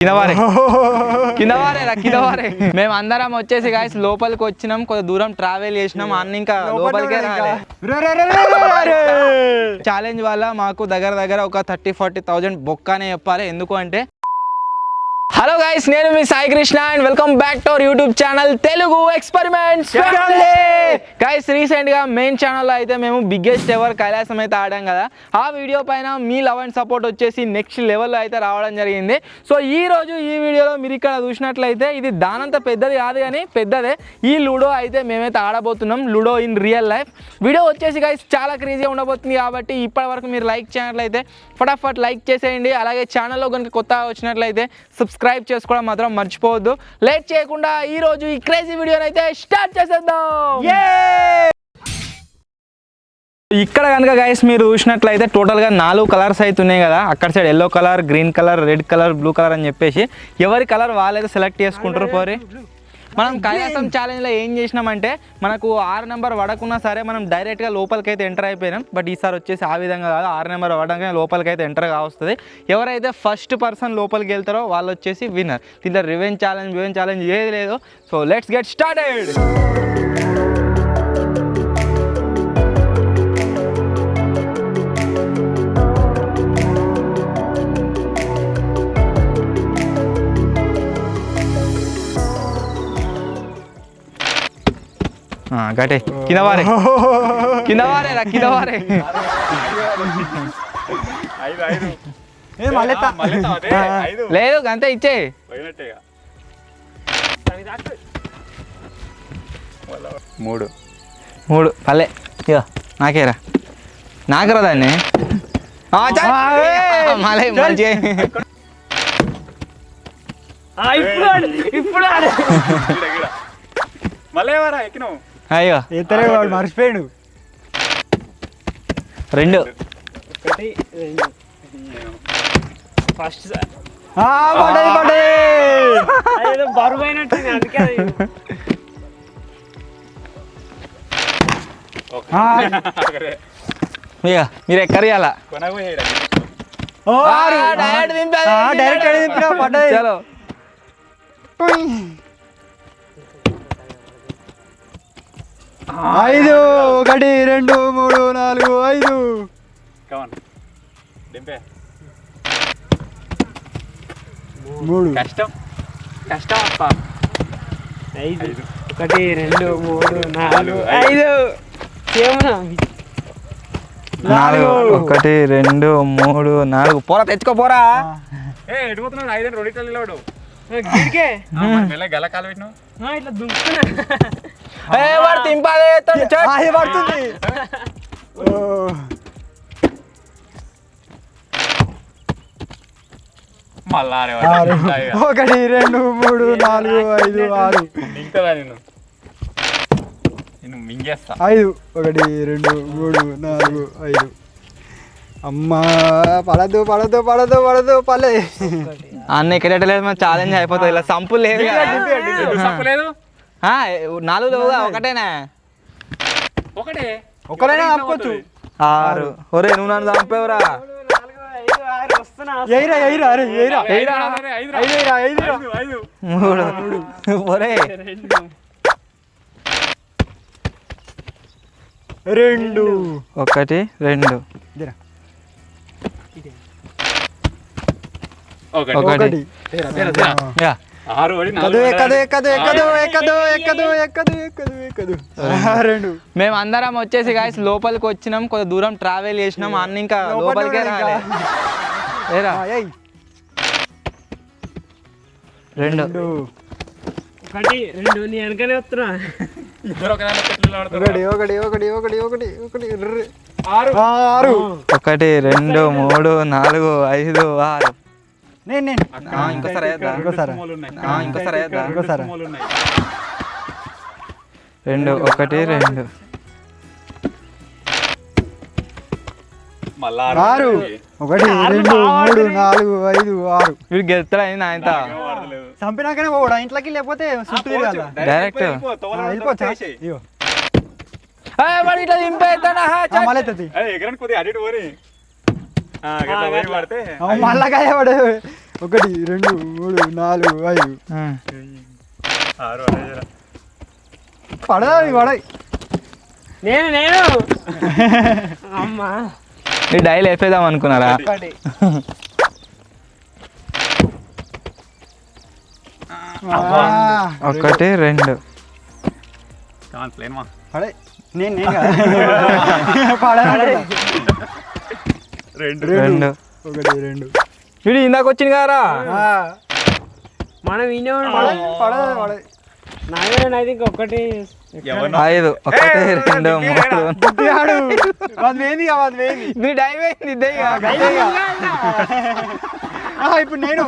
కింద వారే కింద వారేరా కింద వారే మేము అందరం వచ్చేసి గాయస్ లోపలికి వచ్చినాం కొంత దూరం ట్రావెల్ చేసినాం అన్న ఇంకా లోపలికే ఛాలెంజ్ వల్ల మాకు దగ్గర దగ్గర ఒక థర్టీ ఫార్టీ థౌజండ్ బొక్కనే చెప్పాలి. ఎందుకు అంటే హలో గైస్ నేను మీ Sai Krishna and welcome back to our YouTube channel Telugu experiments guys రీసెంట్గా మెయిన్ ఛానల్లో అయితే మేము బిగ్గెస్ట్ ఎవర్ కైలాసం అయితే ఆడాం కదా. ఆ వీడియో పైన మీ లవ్ అండ్ సపోర్ట్ వచ్చేసి నెక్స్ట్ లెవెల్లో అయితే రావడం జరిగింది. సో ఈ రోజు ఈ వీడియోలో మీరు ఇక్కడ చూసినట్లయితే ఇది దానంత పెద్దది కాదు కానీ పెద్దదే. ఈ లూడో అయితే మేమైతే ఆడబోతున్నాం Ludo in real life video వచ్చేసి గైస్ చాలా క్రేజీగా ఉండబోతుంది కాబట్టి ఇప్పటి వరకు మీరు లైక్ చేయనట్లయితే ఫటాఫట్ లైక్ చేసేయండి. అలాగే ఛానల్లో కనుక కొత్తగా వచ్చినట్లయితే సబ్స్క్రైబ్ చేసుకోవడం మాత్రం మర్చిపోవద్దు. లేట్ చేయకుండా ఈ రోజు ఈ క్రేజీ వీడియోని అయితే స్టార్ట్ చేసేద్దాం. ఇక్కడ కనుక గైస్ మీరు చూసినట్లయితే టోటల్గా నాలుగు కలర్స్ అయితే ఉన్నాయి కదా. అక్కడ side yellow colour green colour red colour blue colour అని చెప్పేసి ఎవరి కలర్ వాళ్ళైతే సెలెక్ట్ చేసుకుంటారు పోరి. మనం కైలాసం ఛాలెంజ్లో ఏం చేసినామంటే మనకు ఆరు నెంబర్ పడకున్నా సరే మనం డైరెక్ట్గా లోపలికి అయితే ఎంటర్ అయిపోయినాం. బట్ ఈసారి వచ్చేసి ఆ విధంగా కాదు ఆరు నెంబర్ పడగానే లోపలికి అయితే ఎంటర్ కావస్తుంది ఎవరైతే ఫస్ట్ పర్సన్ లోపలికి వెళ్తారో వాళ్ళు వచ్చేసి విన్నర్ దీంట్లో రివెంజ్ ఛాలెంజ్ రివెంజ్ ఛాలెంజ్ ఏది లేదు. సో లెట్స్ గెట్ స్టార్టెడ్ గటే కింద వారే కింద వారే రా కింద వారే లేదు అంతే ఇచ్చే మూడు మూడు పల్లె ఇగో నాకేరా నాకురా దాన్ని ఇప్పుడు ఇప్పుడు. మళ్ళీ ఎవరా ఎక్కినావు అయ్యో. ఎత్తలే వాడు మర్చిపోయాడు. రెండు. ఒకటి రెండు. ఫస్ట్ పడ్డది పడ్డది. బరువు అయినట్టు అందుకే మీరు ఆరు. డైరెక్ట్ పడ్డది. ఐదు ఒకటి రెండు మూడు నాలుగు ఐదు. మూడు. కష్టం. కష్టం అప్ప. ఐదు ఒకటి రెండు మూడు నాలుగు ఐదు. ఏమన్నా? నాలుగు ఒకటి రెండు మూడు నాలుగు. పోరా తెచ్చుకో పోరా. ఏ ఎటు పోతున్నావు? ఐదు రెండు గిరికే? మెల్ల గల కాలు పెట్టినావు. ఇట్లా దుంకుతున్నా. వాడు తింపాలి పడుతుంది ఆరే. ఒకటి రెండు మూడు నాలుగు ఐదు ఆరు. మింగదా నేను నేను మింగేస్తా. ఐదు. ఒకటి రెండు మూడు నాలుగు ఐదు. అమ్మా పడదు పడదు పడదు పడదు పలే అన్న ఇక్కడ లేదు మన ఛాలెంజ్ అయిపోతుంది. ఇలా సంపు లేదు తప్పలేదు ఆ, నాలుగు. లేవుగా ఒకటేనా. ఒకటే. ఒకరైనా ఒకటే ఆపుకోవచ్చు. పోతుంది. ఆరు. ఒరే నువ్వు నన్ను చంపేవురా? రెండు. ఒకటి రెండు. ఒకటి. ఆరు ఒకటి, ఎక్కదు నాలుగు ఎక్కదు ఒకటి. ఎక్కదు ఎక్కదు ఎక్కదు ఎక్కదు ఎక్కదు ఎక్కదు ఎక్కదు ఆ, రెండు. మేము అందరం వచ్చేసి గాయస్ లోపలికి వచ్చినాం కొంత దూరం ట్రావెల్ చేసినాం అన్న ఇంకా లోపలికే. రాలే. ఏరా? ఆ, ఏయ్. రెండు. ఒకటి రెండు నీ వెనకనే వస్తున్నా. ఆరు. ఒకటి రెండు మూడు నాలుగు ఐదు ఆరు. నేను నేను ఇంకోసారి? ఇంకోసారి. ఇంకోసారి? రెండు ఇంకోసారి. ఒకటి రెండు ఆరు. ఒకటి రెండు మూడు నాలుగు ఐదు ఆరు వీడు గెలుస్తాడు అయింది వాడలేదు. చంపినాకనే పోవడా ఇంట్లోకి లేకపోతే చుట్టూ తిరగాల పోవచ్చు. డైరెక్ట్. వెళ్ళిపో, తోవలో వెళ్ళిపోవచ్చా పెట్టేసేయ్. ఇగో ఏయ్, వాడు ఇట్లా దింపేస్తాడా? మళ్ళీ మళ్ళా కాయ పడే ఒకటి రెండు మూడు నాలుగు ఐదు. ఆ. ఆరు పడాయి నేను నేను. అమ్మా. ఈ డైల్ వేపేద్దాం అనుకున్నారా? ఒకటి. రెండు. నేను పడాయి రెండు. రెండు. ఒకటి రెండు. వీడు ఇందాక వచ్చింది కదరా ఆ, మనం ఇంకొకటి. ఐదు. ఒకటి రెండు మూడు. డైవ్ అయింది ఇప్పుడు నేను.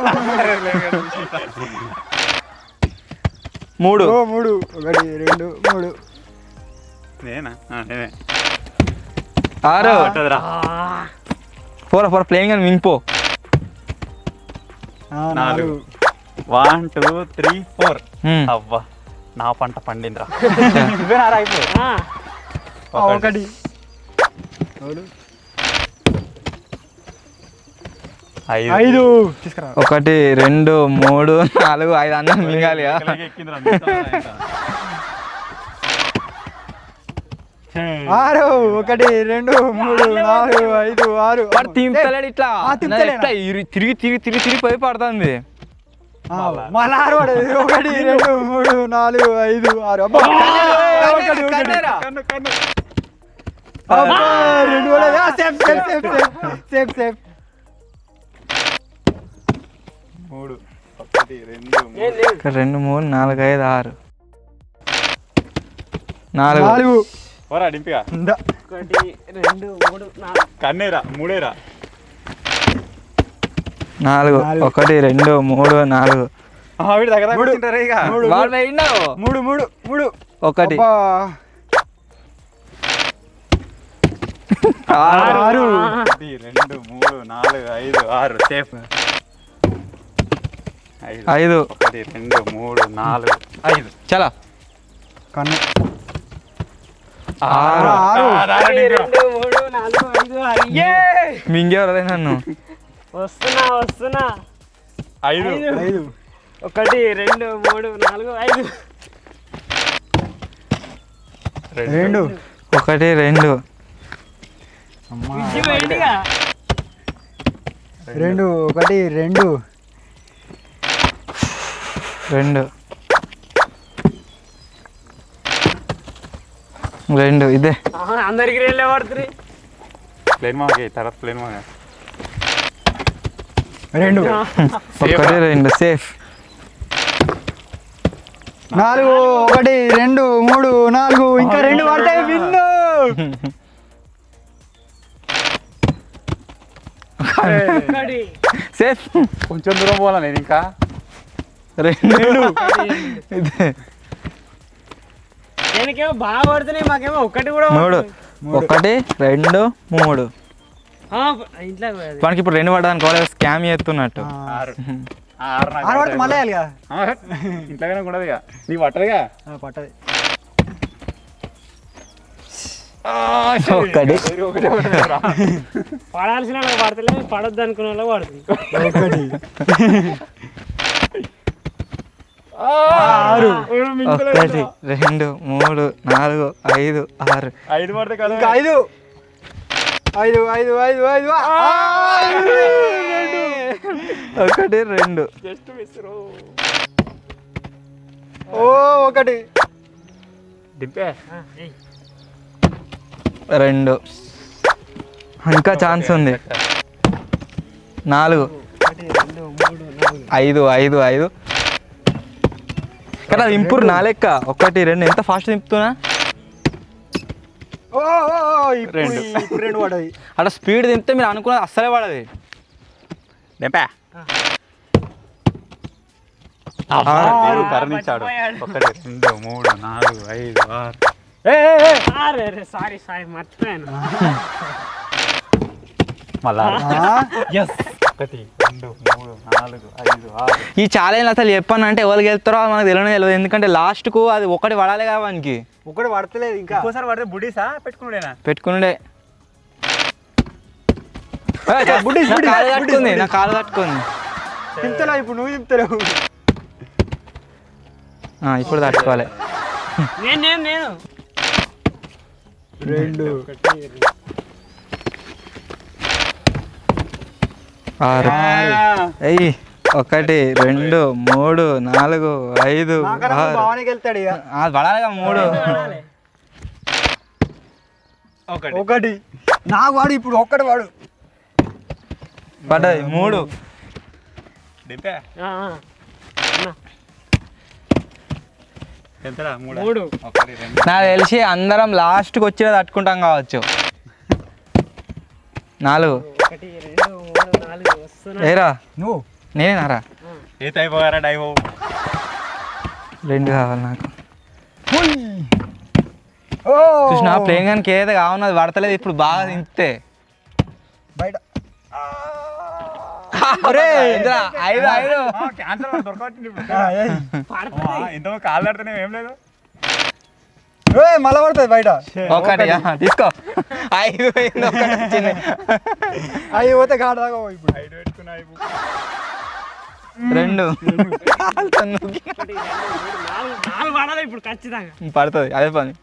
మూడు. మూడు. ఒకటి రెండు మూడు. నేనా? ఆరు. పోరా పోరా ప్లేయింగ్ అని మింగిపో నాలుగు. One two three four. అవ్వా నా పంట పండిందిరా. నువ్వేనా రా ఇప్పుడు ఆ, ఆ, ఒకటి. మూడు ఐదు. ఐదు. తీసుకురా. ఒకటి రెండు మూడు నాలుగు ఐదు అందరం మింగాలి కదా. ఎక్కడికి ఎక్కిందిరా మిగతా ఇంకా. ఆరు ఒకటి రెండు మూడు నాలుగు ఐదు ఆరు. ఇట్లా. తిరిగి తిరిగి తిరిగి తిరిగి పోయి పడుతుంది. ఆ, మళ్ళా. ఆరు పడదు. ఒకటి రెండు మూడు నాలుగు ఐదు ఆరు. సేఫ్ మూడు రెండు మూడు నాలుగు ఐదు ఆరు. నాలుగు. నాలుగు. పోరా డింపిగా. ఒకటి రెండు మూడు నాలుగు. కన్నేరా మూడేరా. నాలుగు. ఒకటి రెండు మూడు నాలుగు. వీడి దగ్గర. కూర్చుంటారా ఇక. మూడు. మూడు. మూడు మూడు ఒకటి. ఆరు. ఆరు. ఒకటి రెండు మూడు నాలుగు ఐదు ఆరు. సేఫ్. ఐదు. ఐదు. ఒకటి రెండు మూడు నాలుగు. ఐదు. చలో. కన్ను. ఆరు. ఆరు. ఒకటి రెండు మూడు నాలుగు ఐదు ఆరు. ఏ! మింగేవరదే నన్ను. వస్తున్నా వస్తున్నా. ఐదు. ఐదు. ఒకటి రెండు మూడు నాలుగు ఐదు. రెండు. ఒకటి రెండు. రెండు ఒకటి రెండు. రెండు. రెండు ఇదే. అందరికి రెండే పడుతుంది ప్లేన్ మాకి తర్వాత ప్లేన్ మాగా రెండు. ఒకటి రెండు సేఫ్ నాలుగు ఒకటి రెండు మూడు నాలుగు ఇంకా రెండు పడతాయి విన్ను. సేఫ్ కొంచెం దూరం పోవాలా నేను ఇంకా? రెండు. ఇదే. దేనికేమో బాగా పడుతున్నాయి మాకేమో ఒకటి కూడా మూడు. ఒకటి రెండు మూడు. ఆ, ఇంట్లో అది. మనకి ఇప్పుడు రెండు పడడానికి కాలేజ్ స్కామ్ చేస్తున్నట్టు. ఆరు. పడితే మళ్ళీ ఇంట్లోనే ఉండదు ఇక నీకు పట్టదుగా? ఆ, పట్టది. ఒకటి. ఒకటే పట్టదురా. పడాల్సిన పడతలేదు పడొద్దు అనుకున్న వాళ్ళకి పడుతుంది. ఒకటి. ఆరు. ఒకటి రెండు మూడు నాలుగు ఐదు ఆరు. ఐదు పడితే కదా ఇంకా ఐదు. ఐదు ఐదు ఐదు ఐదు! ఒకటి రెండు. జస్ట్ మిస్ ఓ ఒకటి. ఏయ్. రెండు. ఇంకా ఛాన్స్ ఉంది. నాలుగు. ఒకటి రెండు మూడు నాలుగు. ఐదు ఐదు. ఐదు కదా ఇంపూర్ నా లెక్క. ఒకటి రెండు. ఎంత ఫాస్ట్ ఇప్పుడు రెండు. రెండు పడది అట్లా స్పీడ్ తింటే మీరు అనుకున్నది అస్సలే పడది. కరణించాడు. ఒకటి రెండు మూడు నాలుగు ఐదు ఆరు. సారీ సారీ మర్చిపోయాను. మళ్ళా ఆ? ఒకటి. రెండు మూడు నాలుగు ఐదు ఆరు. ఈ ఛాలెంజ్ అసలు చెప్పాను అంటే ఎవరికి వెళ్తారో మనకు తెలియనే తెలియదు. ఎందుకంటే లాస్ట్కు అది ఒకటి పడాలి కదా వానికి. ఒకటి పడతలేదు ఇంకా. ఇంకోసారి పడితే బుడీసా పెట్టుకున్నాడేనా బుడ్డి, కాలు కట్టుకుంది. నా కాలు కట్టుకుంది ఇప్పుడు నువ్వు ఇప్పుడు తట్టుకోవాలి. నేను నేను నేను. రెండు. ఆరు. అయ్యి ఒకటి రెండు మూడు నాలుగు ఐదు పడాలిగా మూడు. ఒకటి. ఒకటి. నాకు వాడు ఇప్పుడు ఒక్కటి వాడు. పడ్డది మూడు. దింపే. ఆ, ఆ. అన్న, ఎంతరా మూడు? మూడు. ఒకటి రెండు. నాకు తెలిసి అందరం లాస్ట్కి వచ్చి తట్టుకుంటాం కావచ్చు. నాలుగు. ఏరా? నువ్వు? నేనేనారా? ఏ అయిపోయారా డైవో? రెండు కావాలి నాకు. ఓ! చూసిన ప్లేన్ గానికి ఏదో కావున్నది పడతలేదు ఇప్పుడు బాగా తింటే. బయట. ఐదు ఐదు. ఇంత కాళ్ళు ఆడుతున్నావు ఏం లేదు. మళ్ళా పడుతుంది బయట. ఒకటి ఆ, తీసుకో. ఐదు పోయింది, ఒకటి వచ్చింది. అవి పోతే కాడ దాకా ఇప్పుడు. ఐదు పెట్టుకున్నా రెండు ఇప్పుడు ఖచ్చితంగా పడుతుంది అదే పని.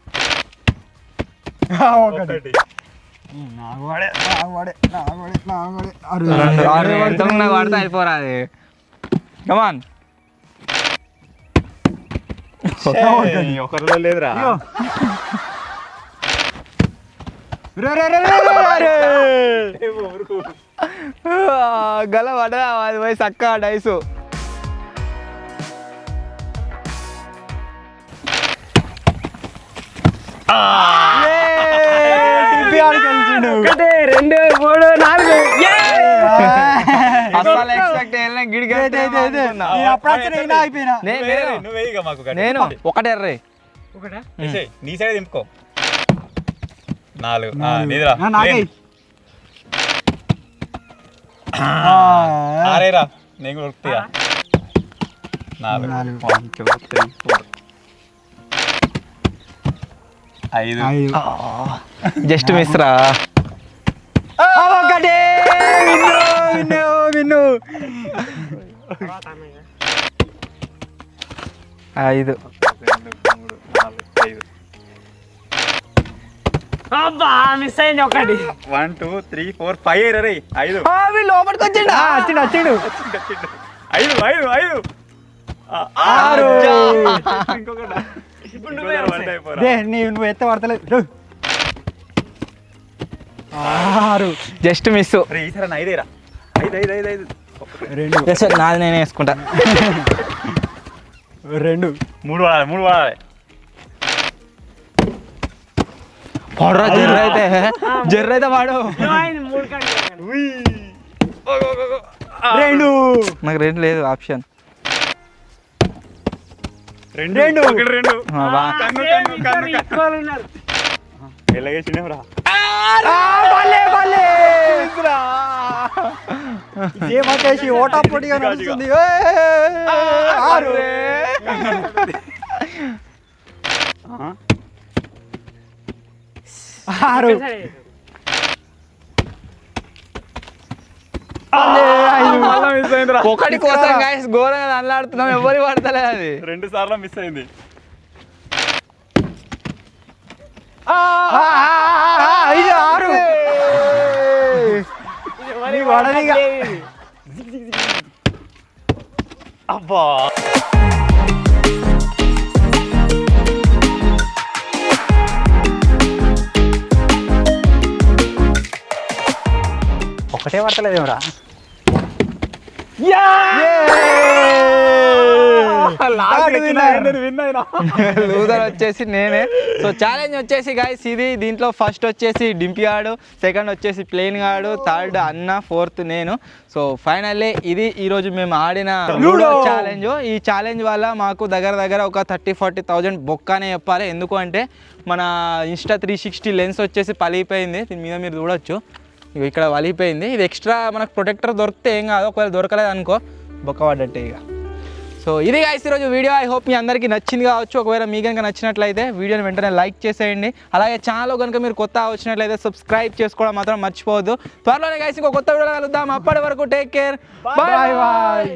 ఆ, ఒకటి. నాకు పడితే అయిపోరా అది కమాన్ ఒకరిలో లేదురా. గల పడదా అది పోయి చక్క డైసు. ఒకటి రెండు మూడు నాలుగు. అసలు నేను ఒకటి. నేను ఒకటే ఎర్రే ఒకటా. ఏసేయ్, నీ సైడ్ దింపుకో. నాలుగు. ఆ, నీదిరా. నా- నాకే లేన్. ఆరేరా నేను కూడా ఉరుకుతాయా? నాలుగు. నాలుగు. వన్ టూ త్రీ ఫోర్ ఐదు. ఐదు. జస్ట్ మిస్ రా. ఆ, ఒకటి. విన్ను విన్ను విన్ను. ఐదు. అబ్బా మిస్ అయింది ఒకటి. One two three four five అయ్యారు రే ఐదు. లోపలికి వచ్చిండు? ఆ, వచ్చిండు వచ్చిండు. ఐదు ఐదు ఐదు. ఆ, ఆరు. ఇప్పుడు నువ్వే ఎత్త పడతలేదు. ఆరు. జస్ట్ మిస్ రే ఈసారి ఐదేరా. ఐదు ఐదు ఐదు ఐదు. రెండు. నాది నేనే వేసుకుంటా. రెండు. మూడు వాడాలి మూడు వాడాలి. పడరా జర్ర అయితే జర్ర అయితే వాడు. రెండు. నాకు రెండు లేదు ఆప్షన్. రెండు. రెండు. ఒకటి రెండు. ఆ, బా. కన్ను కన్ను కన్ను కన్ను. ఈక్వల్ ఉన్నారు ఎలాగేసినావురా ఏమకేసి ఓటా పొడిగా నడుస్తుంది! ఆరు. ఆరు. ఒకటి కోసం గాయస్ ఘోరంగా అల్లాడుతున్నాం ఎవరి పడతలేదు అది. రెండు సార్లు మిస్ అయింది. ఆరు. వడదిగా. అబ్బా. ఒకటే పడతలేదేమరా లూజర్ వచ్చేసి నేనే. సో ఛాలెంజ్ వచ్చేసి గాయస్ ఇది దీంట్లో ఫస్ట్ వచ్చేసి డింపి ఆడు సెకండ్ వచ్చేసి ప్లేన్ ఆడు థర్డ్ అన్న ఫోర్త్ నేను. సో ఫైనల్లీ ఇది ఈరోజు మేము ఆడిన ఛాలెంజ్ ఈ ఛాలెంజ్ వల్ల మాకు దగ్గర దగ్గర ఒక థర్టీ ఫార్టీ థౌజండ్ బొక్కనే చెప్పాలి. ఎందుకు అంటే మన ఇన్స్టా త్రీ సిక్స్టీ లెన్స్ వచ్చేసి పలిగిపోయింది. దీని మీద మీరు చూడొచ్చు. ఇక్కడ వలిగిపోయింది ఇది ఎక్స్ట్రా మనకు ప్రొటెక్టర్ దొరికితే ఏం కాదు. ఒకవేళ దొరకలేదు అనుకో బొక్క పడ్డట్టే ఇక సో ఇది గాయస్ ఈరోజు వీడియో ఐ హోప్ మీ అందరికీ నచ్చింది కావచ్చు. ఒకవేళ మీ కనుక నచ్చినట్లయితే వీడియోని వెంటనే లైక్ చేసేయండి. అలాగే ఛానల్ కనుక మీరు కొత్త వచ్చినట్లయితే సబ్స్క్రైబ్ చేసుకోవడం మాత్రం మర్చిపోవద్దు. త్వరలోనే గాయస్ ఇంకో కొత్త వీడియో కలుద్దాం. అప్పటి వరకు టేక్ కేర్ బాయ్ బాయ్